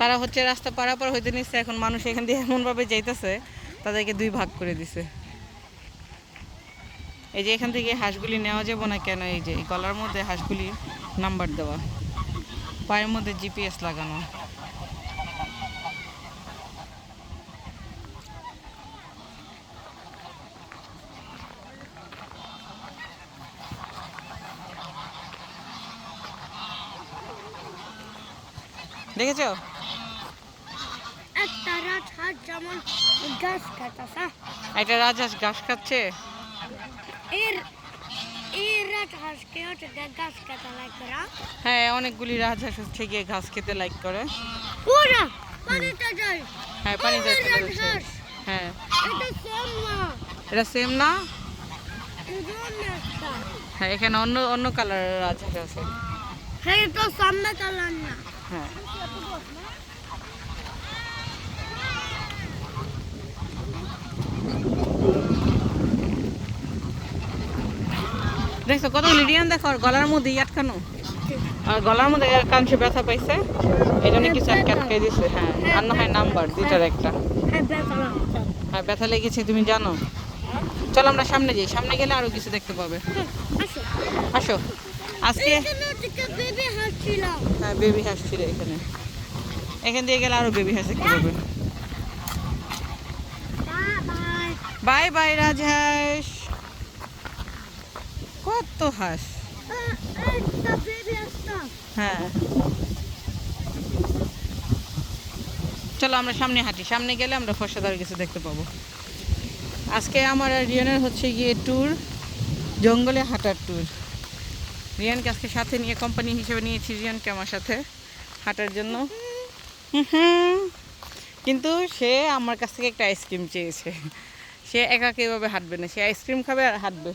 তারা হচ্ছে রাস্তা পারাপার হইতে নিচ্ছে এখন মানুষ এখান দিয়ে এমনভাবে যাইতেছে, তাদেরকে দুই ভাগ করে দিছে। এই যে এখান থেকে হাঁসগুলি নেওয়া যাবে না কেন? এই যে গলার মধ্যে হাঁসগুলি নাম্বার দেওয়া, পায়ের মধ্যে জিপিএস লাগানো। দেখেছ? যেমন একটা রাজহাঁস ঘাস খাচ্ছে? এর হ্যাঁ অনেকগুলি রাজহাঁস হচ্ছে গিয়ে ঘাস খেতে লাইক করে। হ্যাঁ পানি হ্যাঁ। এটা সেম না। এটা এটা হ্যাঁ এখানে অন্য অন্য কালারের রাজহাঁস আছে। হ্যাঁ তো সামনে কালার না। হ্যাঁ। দেখছ রিয়ান দেখো গলার মধ্যে আটকানো আর গলার মধ্যে কাঞ্চে ব্যথা পাইছে কিছু আটকে দিছে? হ্যাঁ আর না হয় নাম্বার দুইটার একটা। হ্যাঁ ব্যথা লাগছে তুমি জানো? চলো আমরা সামনে যাই সামনে গেলে আরও কিছু দেখতে পাবে। আসো। আজকে এখানে বেবি হাসছিল হ্যাঁ বেবি হাঁস ছিল এখানে। এখান দিয়ে গেলে আরও বেবি হাঁস দেখতে পাবে। বাই। বাই বাই রাজহাঁস। কত হাঁস। হ্যাঁ। চলো আমরা সামনে হাঁটি। সামনে গেলে আমরা ফর্সাদার কিছু দেখতে পাবো। আজকে আমার রিয়ানের হচ্ছে গিয়ে ট্যুর জঙ্গলে হাঁটার ট্যুর রিয়ানকে আজকে সাথে নিয়ে কোম্পানি হিসেবে নিয়েছি রিয়ানকে আমার সাথে হাঁটার জন্য। কিন্তু সে আমার কাছ থেকে একটা আইসক্রিম চেয়েছে। সে একাকে এভাবে হাঁটবে না। সে আইসক্রিম খাবে আর হাঁটবে।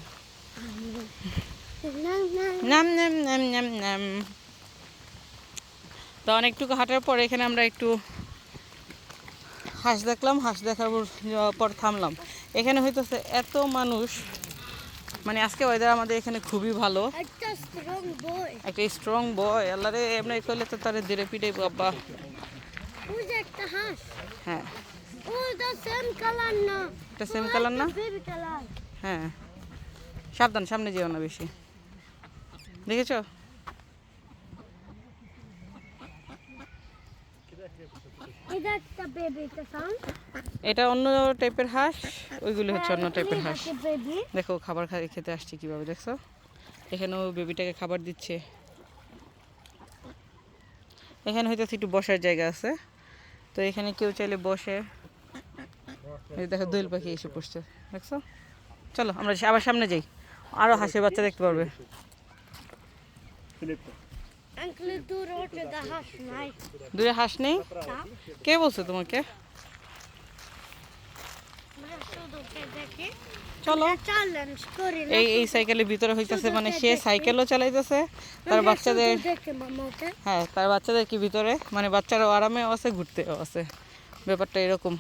নাম নাম নাম নাম নাম তো অনেকটুকু হাঁটার পর এখানে আমরা একটু হাঁস দেখলাম হাঁস দেখার পর- থামলাম। এখানে হইতেছে এত মানুষ মানে আজকে ওয়েদার আমাদের এখানে খুবই ভালো। একটা স্ট্রং বয় আল্লাহরে এমনি করলে তো তারে ধীরে পিঠে বাবা। হ্যাঁ। সেম কালার না। হ্যাঁ। সাবধান সামনে যেও না বেশি। দেখেছ? এটা অন্য টাইপের হাঁস ওইগুলো হচ্ছে অন্য টাইপের হাঁস। দেখো খাবার খাই খেতে আসছে কীভাবে দেখছ? এখানেও বেবিটাকে খাবার দিচ্ছে। এখানে হয়তো একটু বসার জায়গা আছে। তো এখানে কেউ চাইলে বসে। দেখো দোয়েল পাখি এসে পড়ছে দেখছ? চলো আমরা আবার সামনে যাই। আরও হাঁসের বাচ্চা দেখতে পারবে। দূর হাঁস নাই দূরে হাঁস নেই? কে বলছে তোমাকে? আমরা শুধু দেখি? চলো। চ্যালেঞ্জ করি না এই এই সাইকেলের ভিতরে হইতেছে মানে সে সাইকেলও চালাইতেছে তার বাচ্চাদের হ্যাঁ তার বাচ্চাদের কি ভিতরে? মানে বাচ্চারাও আরামেও আছে ঘুরতেও আছে। ব্যাপারটা এরকম।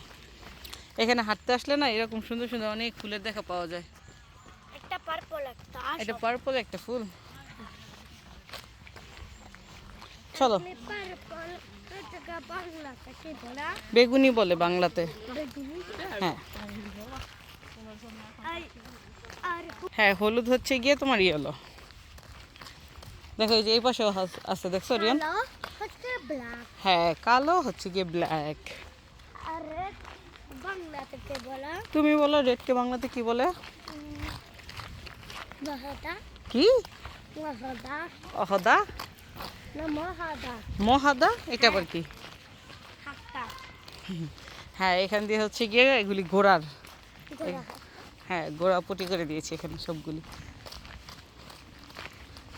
এখানে হাঁটতে আসলে না এরকম সুন্দর সুন্দর অনেক ফুলের দেখা পাওয়া যায়। একটা পার্পল একটা এটা পার্পল একটা ফুল। চলো। বেগুনি বলে বাংলাতে। হ্যাঁ। হ্যাঁ হলুদ হচ্ছে গিয়ে তোমার ইয়েলো। দেখো এই যে এই পাশেও আছে দেখছ রিয়ান? কালো হচ্ছে ব্ল্যাক হ্যাঁ কালো হচ্ছে গিয়ে ব্ল্যাক তুমি বলো রেডকে বাংলাতে কি বলে? কি? অহদা? মহাদা? এটা আবার কি? হ্যাঁ এখান দিয়ে হচ্ছে গিয়ে এগুলি ঘোড়ার। হ্যাঁ গোড়া পটি করে দিয়েছে এখানে সবগুলি।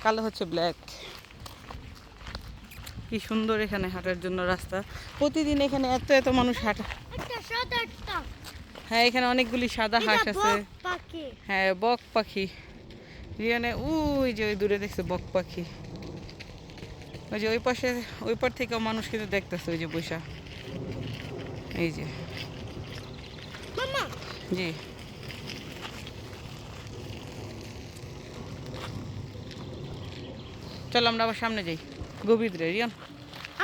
কালো হচ্ছে ব্ল্যাক। কি সুন্দর এখানে হাঁটার জন্য রাস্তা। প্রতিদিন এখানে এত এত মানুষ হাঁটা। হ্যাঁ এখানে অনেকগুলি সাদা হাঁস আছে। হ্যাঁ বক পাখি। ওই যে ওই দূরে দেখছে বক পাখি। ওই যে ওই পাশে ওই পার থেকেও মানুষ কিন্তু দেখতেছে ওই যে বৈশা। এই যে। জি। চলো আমরা আবার সামনে যাই। গোবিন্দ রে রিয়ান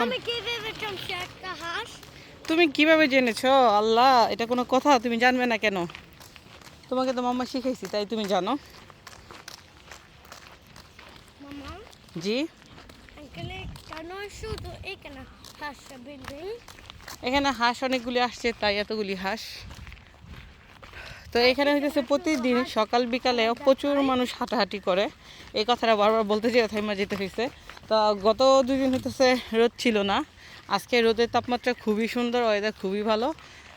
আমি একটা হাঁস? তুমি কীভাবে জেনেছো? আল্লাহ এটা কোনো কথা তুমি জানবে না কেন? তোমাকে তো মাম্মা শিখাইছি তাই তুমি জানো। জি? এখানে হাঁস অনেকগুলি আসছে, তাই এতগুলি হাঁস। তো এখানে হইতেছে প্রতিদিন সকাল, বিকালে প্রচুর মানুষ হাঁটাহাঁটি করে। এই কথাটা বারবার বলতে যেয়ে থাইমা যেতে হয়েছে তো গত দুদিন হইতেছে রোদ ছিল না। আজকে রোদের তাপমাত্রা খুবই সুন্দর ওয়েদার খুবই ভালো।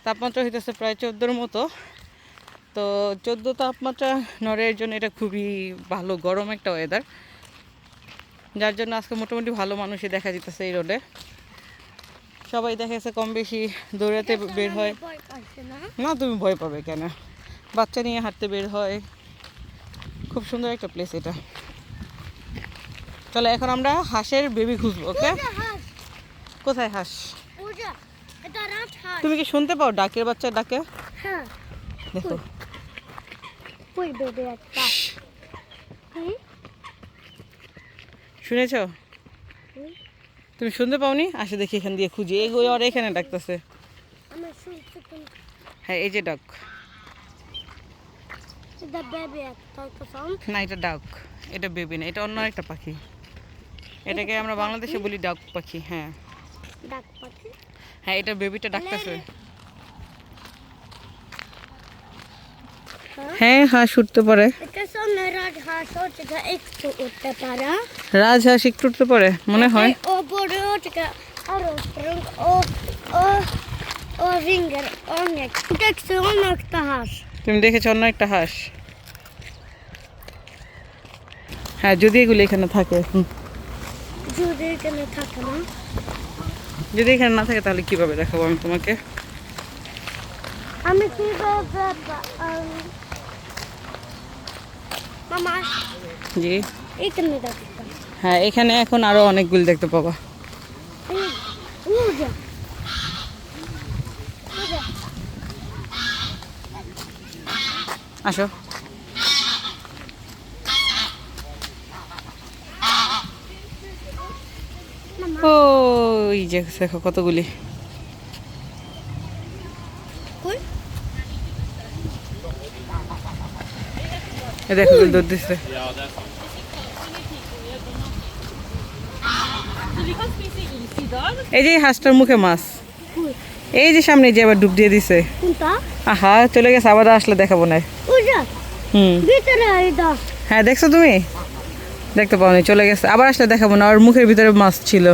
তাপমাত্রা হইতেছে প্রায় চোদ্দোর মতো। তো চোদ্দ তাপমাত্রা নড়ের জন্য এটা খুবই ভালো, গরম একটা ওয়েদার যার জন্য আজকে মোটামুটি ভালো মানুষই দেখা যেতেছে এই রোডে। সবাই দেখা যাচ্ছে কম বেশি দৌড়াতে বের হয়। না? তুমি ভয় পাবে কেন? বাচ্চা নিয়ে হাঁটতে বের হয়। খুব সুন্দর একটা প্লেস এটা। চলো এখন আমরা হাঁসের বেবি খুঁজবো ওকে কোথায় হাঁস? তুমি কি শুনতে পাও ডাকের বাচ্চা ডাকে? হ্যাঁ। দেখো ওই বেবি একটা হুম শুনেছো। তুমি শুনতে পাওনি? আসে দেখি এখান দিয়ে খুঁজি। এই ওই আর এখানে ডাকতেছে। হ্যাঁ এই যে ডাক। না এটা ডাক। এটা বেবি না এটা অন্য একটা পাখি। এটাকে আমরা বাংলাদেশে বলি ডাক পাখি হ্যাঁ। ডাক পাখি? হ্যাঁ এটা বেবিটা ডাকতেছে। হ্যাঁ? হ্যাঁ হাঁস উঠতে পারে। রাজহাঁস একটু উঠতে পারে। মনে হয়। তুমি দেখেছ অন্য একটা হাঁস? হ্যাঁ যদি এগুলো এখানে থাকে যদি এখানে থাকে না। যদি এখানে না থাকে তাহলে কীভাবে দেখাবো আমি তোমাকে? আমি কীভাবে জি। এখানে দেখতাম হ্যাঁ এখানে এখন আরও অনেকগুলো দেখতে পাবা। আসো। ওই যে দেখো কতগুলি। দেখো দৌড় দিচ্ছে। এই যে হাঁসটার মুখে মাছ। এই যে সামনে যে আবার ডুব দিয়ে দিছে। আহা চলে গেছে আবার আসলে দেখাবো না হুম। হ্যাঁ দেখছ তুমি? দেখতে পাওনি চলে গেছে আবার আসলে দেখাবো না ওর মুখের ভিতরে মাছ ছিল।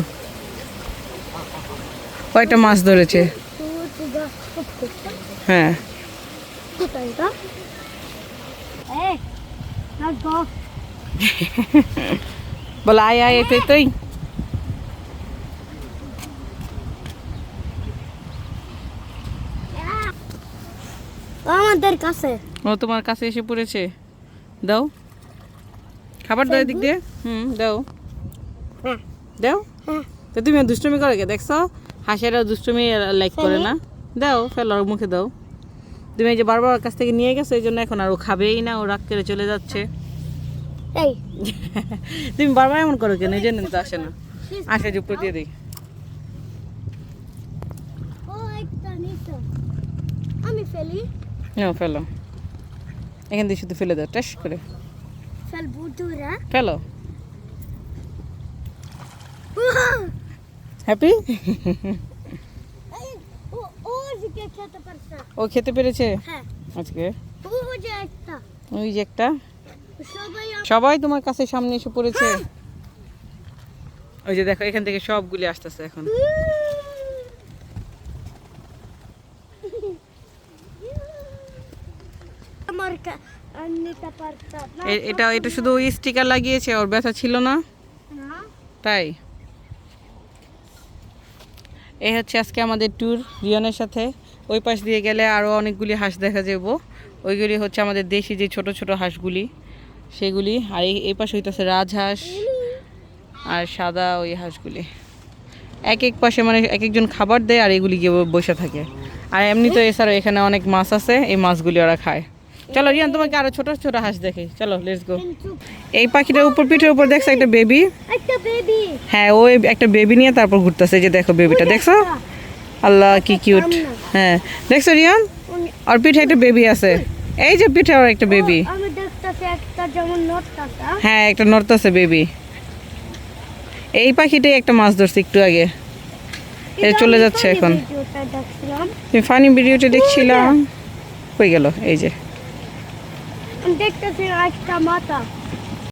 কয়েকটা মাছ ধরেছে। হ্যাঁ। বলে আয় আয় এতে তুই আমাদের কাছে ও তোমার কাছে এসে পড়েছে দাও খাবার দাও এদিক দিয়ে হুম দাও দাও তো তুমি দুষ্টুমি করে কে দেখছ হাঁসেরা দুষ্টুমি লাইক করে না দাও ফেলো মুখে দাও তুমি এই যে বারবার কাছ থেকে নিয়ে গেছো এই জন্য এখন আর ও খাবেই না ও রাগ করে চলে যাচ্ছে। এই। তুমি বারবার এমন করো কেন? এই জন্য তো আসে না। আসে যে উপর দিয়ে দিই। আমি ফেলি। নাও ফেলো। এখান দিয়ে শুধু ফেলে দাও টেস্ট করে। ফেলো। হ্যাপি এই, ও ও দিকে খেতে পারছে ও খেতে পেরেছে? হ্যাঁ। আজকে? ওই যে একটা। সবাই তোমার কাছে সামনে এসে পড়েছে? ওই যে দেখো এখান থেকে সবগুলি আসতেছে এখন। এটা এটা শুধু স্টিকার লাগিয়েছে ওর ব্যথা ছিল না? না। তাই? এই হচ্ছে আজকে আমাদের ট্যুর রিয়নের সাথে। ওই পাশ দিয়ে গেলে আরও অনেকগুলি হাঁস দেখা যাব ওইগুলি হচ্ছে আমাদের দেশি যে ছোট ছোট হাঁসগুলি সেগুলি। আর এই এই পাশে হইতেছে রাজহাঁস আর সাদা ওই হাঁসগুলি। এক এক পাশে মানে এক একজন খাবার দেয় আর এগুলি গিয়ে বসে থাকে। আর এমনি তো এছাড়া এখানে অনেক মাছ আছে এই মাছগুলি ওরা খায়। চলো রিয়ান তোমাকে আরও ছোট ছোট হাঁস দেখে। চলো লেটস গো এই পাখিটার উপর পিঠের উপর দেখছ একটা বেবি একটা বেবি হ্যাঁ ও একটা বেবি নিয়ে তারপর ঘুরতেছে। যে দেখো বেবিটা দেখছ? আল্লাহ কি কিউট হ্যাঁ। দেখছ রিয়ান? ওর পিঠে একটা বেবি আছে। এই যে পিঠে ওর একটা বেবি হ্যাঁ একটা নড়তেছে বেবি এই পাখিটাই একটা মাছ ধরছে একটু আগে। এ চলে যাচ্ছে এখন। ফানি ভিডিওটা দেখছিলাম? হয়ে গেল? এই যে। দেখতেছি একটা মাথা।